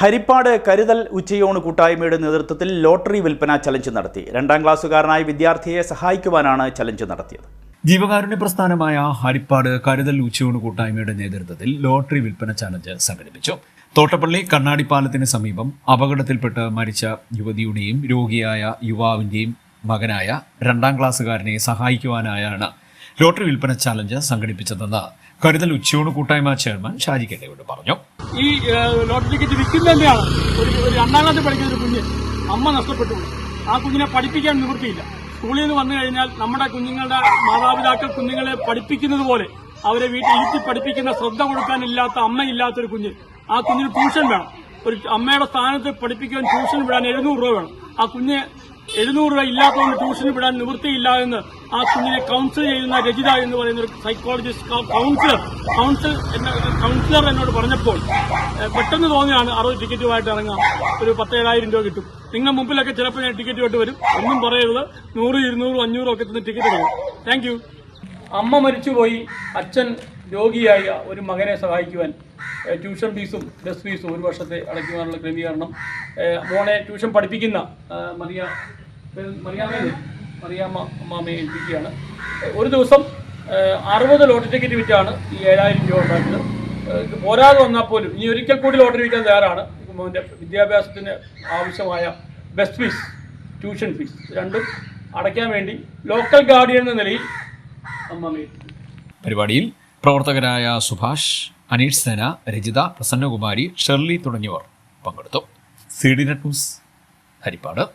ഹരിപ്പാട് കരുതൽ ഉച്ചയോണ് കൂട്ടായ്മയുടെ നേതൃത്വത്തിൽ ലോട്ടറി വിൽപ്പന ചലഞ്ച് നടത്തി. രണ്ടാം ക്ലാസ്സുകാരനായ വിദ്യാർത്ഥിയെ സഹായിക്കുവാനാണ് ചലഞ്ച് നടത്തിയത്. ജീവകാരുണ്യ പ്രസ്ഥാനമായ ഹരിപ്പാട് കരുതൽ ഉച്ചയൂണ് കൂട്ടായ്മയുടെ നേതൃത്വത്തിൽ ലോട്ടറി വിൽപ്പന ചലഞ്ച് സംഘടിപ്പിച്ചു. തോട്ടപ്പള്ളി കണ്ണാടിപ്പാലത്തിന് സമീപം അപകടത്തിൽപ്പെട്ട് മരിച്ച യുവതിയുടെയും രോഗിയായ യുവാവിന്റെയും മകനായ രണ്ടാം ക്ലാസ്സുകാരനെ സഹായിക്കുവാനായാണ് ലോട്ടറി വിൽപ്പന ചലഞ്ച് സംഘടിപ്പിച്ചതെന്ന് കരുതൽ ഉച്ചയൂണ് കൂട്ടായ്മ ചെയർമാൻ ഷാജി കെട്ടയോട് പറഞ്ഞു. ഈ ലോട്ടറി ടിക്കറ്റ് വിൽക്കുന്നത് തന്നെയാണ് ഒരു രണ്ടാം ക്ലാസ്സിൽ പഠിക്കുന്ന ഒരു കുഞ്ഞ് അമ്മ നഷ്ടപ്പെട്ടു. ആ കുഞ്ഞിനെ പഠിപ്പിക്കാൻ നിവൃത്തിയില്ല. സ്കൂളിൽ നിന്ന് വന്നു കഴിഞ്ഞാൽ നമ്മുടെ കുഞ്ഞുങ്ങളുടെ മാതാപിതാക്കൾ കുഞ്ഞുങ്ങളെ പഠിപ്പിക്കുന്നത് പോലെ അവരെ വീട്ടിൽ ഇരുത്തി പഠിപ്പിക്കുന്ന ശ്രദ്ധ കൊടുക്കാനില്ലാത്ത അമ്മയില്ലാത്തൊരു കുഞ്ഞ്. ആ കുഞ്ഞിന് ട്യൂഷൻ വേണം. ഒരു അമ്മയുടെ സ്ഥാനത്ത് പഠിപ്പിക്കാൻ ട്യൂഷൻ വിടാൻ എഴുന്നൂറ് രൂപ വേണം. ആ കുഞ്ഞ് എഴുന്നൂറ് രൂപ ഇല്ലാത്തതുകൊണ്ട് ട്യൂഷന് വിടാൻ നിവൃത്തിയില്ല എന്ന് ആ കുഞ്ഞിനെ കൗൺസിൽ ചെയ്യുന്ന രചിത എന്ന് പറയുന്ന ഒരു സൈക്കോളജിസ്റ്റ് കൗൺസിലർ കൗൺസിൽ കൗൺസിലർ എന്നോട് പറഞ്ഞപ്പോൾ പെട്ടെന്ന് തോന്നിയാണ് അറുപത് ടിക്കറ്റുമായിട്ട് ഇറങ്ങാം ഒരു പത്തേഴായിരം രൂപ കിട്ടും. നിങ്ങൾ മുമ്പിലൊക്കെ ചിലപ്പോൾ ഞാൻ ടിക്കറ്റുമായിട്ട് വരും. ഒന്നും പറയരുത്. നൂറ് ഇരുന്നൂറും അഞ്ഞൂറും ഒക്കെ തന്നെ ടിക്കറ്റ് തരും താങ്ക് യു അമ്മ മരിച്ചുപോയി. അച്ഛൻ രോഗിയായ. ഒരു മകനെ സഹായിക്കുവാൻ ട്യൂഷൻ ഫീസും ബസ് ഫീസും ഒരു വർഷത്തെ അടയ്ക്കുവാനുള്ള ക്രമീകരണം. മോളെ ട്യൂഷൻ പഠിപ്പിക്കുന്ന മതിയ മറിയാമ്മയെ ഒരു ദിവസം അറുപത് ലോട്ടറി ടിക്കറ്റ് വിറ്റാണ് ഈ ഏഴായിരം രൂപ ഉണ്ടാക്കുന്നത്. പോരാതെ വന്നാൽ പോലും ഇനി ഒരിക്കൽ കൂടി ലോട്ടറി വിൽക്കാൻ തയ്യാറാണ്. മോന്റെ വിദ്യാഭ്യാസത്തിന് ആവശ്യമായ ബസ് ഫീസ് ട്യൂഷൻ ഫീസ് രണ്ടും അടയ്ക്കാൻ വേണ്ടി ലോക്കൽ ഗാർഡിയൻ എന്ന നിലയിൽ. പരിപാടിയിൽ പ്രവർത്തകരായ സുഭാഷ് അനീഷ് സേന രജിത പ്രസന്നകുമാരി ഷെർലി തുടങ്ങിയവർ പങ്കെടുത്തു. C D net news Haripad.